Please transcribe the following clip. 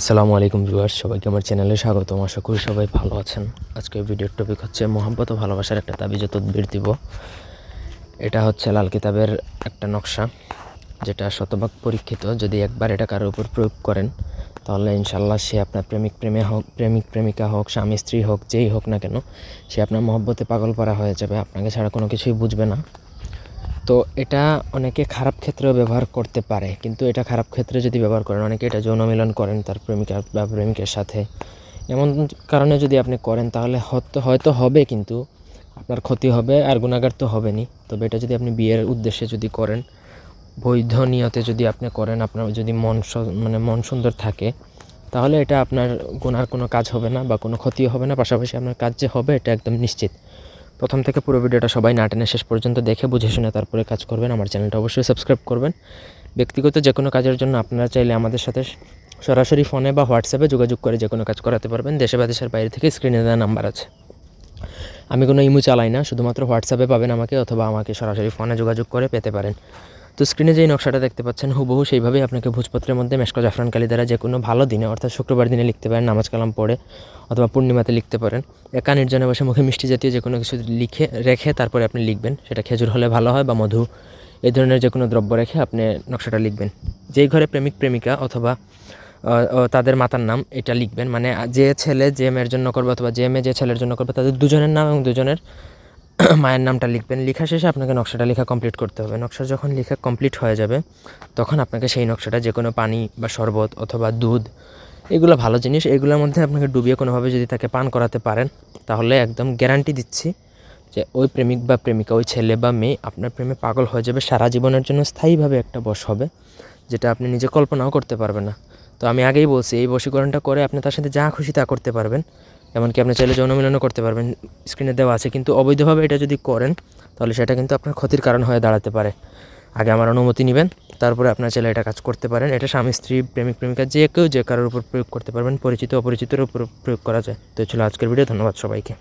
আসসালামু আলাইকুম ভিউয়ার্স, সবাইকে আমার চ্যানেলে স্বাগতম। আশা করি সবাই ভালো আছেন। আজকে ভিডিওর টপিক হচ্ছে মোহাম্মত ও ভালোবাসার একটা তাবিজ তদবির দিব। এটা হচ্ছে লাল কিতাবের একটা নকশা, যেটা শতভাগ পরীক্ষিত। যদি একবার এটা কারোর উপর প্রয়োগ করেন, তাহলে ইনশাল্লাহ সে আপনার প্রেমিক, প্রেমে হোক, প্রেমিক, প্রেমিকা হোক, স্বামী, স্ত্রী হোক, যেই হোক না কেন, সে আপনার মহব্বতে পাগল পারা হয়ে যাবে। আপনাকে ছাড়া কোনো কিছুই বুঝবে না। তো এটা অনেকে খারাপ ক্ষেত্রেও ব্যবহার করতে পারে। কিন্তু এটা খারাপ ক্ষেত্রে যদি ব্যবহার করেন, অনেকে এটা যৌন মিলন করেন তার প্রেমিকা বা প্রেমিকের সাথে। এমন কারণে যদি আপনি করেন, তাহলে হয়তো হয়তো হবে কিন্তু আপনার ক্ষতি হবে আর গুণাগার তো হবেনি তবে এটা যদি আপনি বিয়ের উদ্দেশ্যে যদি করেন, বৈধ নিয়তে যদি আপনি করেন, আপনার যদি মন মানে মন সুন্দর থাকে, তাহলে এটা আপনার গুণার কোনো কাজ হবে না বা কোনো ক্ষতিও হবে না। পাশাপাশি আপনার কাজ যে হবে, এটা একদম নিশ্চিত। প্রথম থেকে পুরো ভিডিওটা সবাই না টেনে শেষ পর্যন্ত দেখে বুঝে শুনে তারপরে কাজ করবেন। আমার চ্যানেলটা অবশ্যই সাবস্ক্রাইব করবেন। ব্যক্তিগত যে কোনো কাজের জন্য আপনারা চাইলে আমাদের সাথে সরাসরি ফোনে বা হোয়াটসঅ্যাপে যোগাযোগ করে যে কোনো কাজ করাতে পারবেন। দেশে বা দেশের বাইরে থেকে স্ক্রিনে দেওয়া নাম্বার আছে। আমি কোনো ইমু চালাই না, শুধুমাত্র হোয়াটসঅ্যাপে পাবেন আমাকে অথবা আমাকে সরাসরি ফোনে যোগাযোগ করে পেতে পারেন। তো স্ক্রিনে যেই নকশাটা দেখতে পাচ্ছেন, হুবহু সেইভাবেই আপনাকে ভোজপত্রের মধ্যে মেশকা জাফরান কালি দ্বারা যে কোনো ভালো দিনে, অর্থাৎ শুক্রবার দিনে লিখতে পারেন, নামাজ কালাম পড়ে অথবা পূর্ণিমাতে লিখতে পারেন। একা নির্জনে বসে মুখে মিষ্টি জাতীয় যে কোনো কিছু লিখে, রেখে তারপরে আপনি লিখবেন। সেটা খেজুর হলে ভালো হয় বা মধু, এই ধরনের যে কোনো দ্রব্য রেখে আপনি নকশাটা লিখবেন। যেই ঘরে প্রেমিক, প্রেমিকা অথবা তাদের মাতার নাম, এটা লিখবেন। মানে যে ছেলে যে মেয়ের জন্য করবে অথবা যে মেয়ে যে ছেলের জন্য করবে, তাদের দুজনের নাম এবং দুজনের মায়ের নামটা লিখবেন। লেখা শেষে আপনাকে নকশাটা লেখা কমপ্লিট করতে হবে। নকশা যখন লেখা কমপ্লিট হয়ে যাবে, তখন আপনাকে সেই নকশাটা যে কোনো পানি বা শরবত অথবা দুধ, এগুলো ভালো জিনিস। এগুলোর মধ্যে আপনাকে ডুবিয়ে কোনোভাবে যদি তাকে পান করাতে পারেন, তাহলে একদম গ্যারান্টি দিচ্ছি যে ওই প্রেমিক বা প্রেমিকা, ওই ছেলে বা মেয়ে আপনার প্রেমে পাগল হয়ে যাবে। সারা জীবনের জন্য স্থায়ীভাবে একটা বশ হবে, যেটা আপনি নিজে কল্পনাও করতে পারবেন না। তো আমি আগেই বলছি, এই বশীকরণটা করে আপনি তার সাথে যা খুশি তা করতে পারবেন। এমনকি আপনি চাইলে যৌন মিলনও করতে পারবেন স্ক্রিনে দেওয়া আছে। কিন্তু অবৈধভাবে এটা যদি করেন, তাহলে সেটা কিন্তু আপনার ক্ষতির কারণ হয়ে দাঁড়াতে পারে। আগে আমার অনুমতি নেবেন, তারপরে আপনার ছেলে এটা কাজ করতে পারেন। এটা স্বামী, স্ত্রী, প্রেমিক, প্রেমিকা, যে কেউ যে কারোর উপর প্রয়োগ করতে পারবেন, পরিচিত অপরিচিতের উপর প্রয়োগ করা যায়। তো ছিল আজকের ভিডিও, ধন্যবাদ সবাইকে।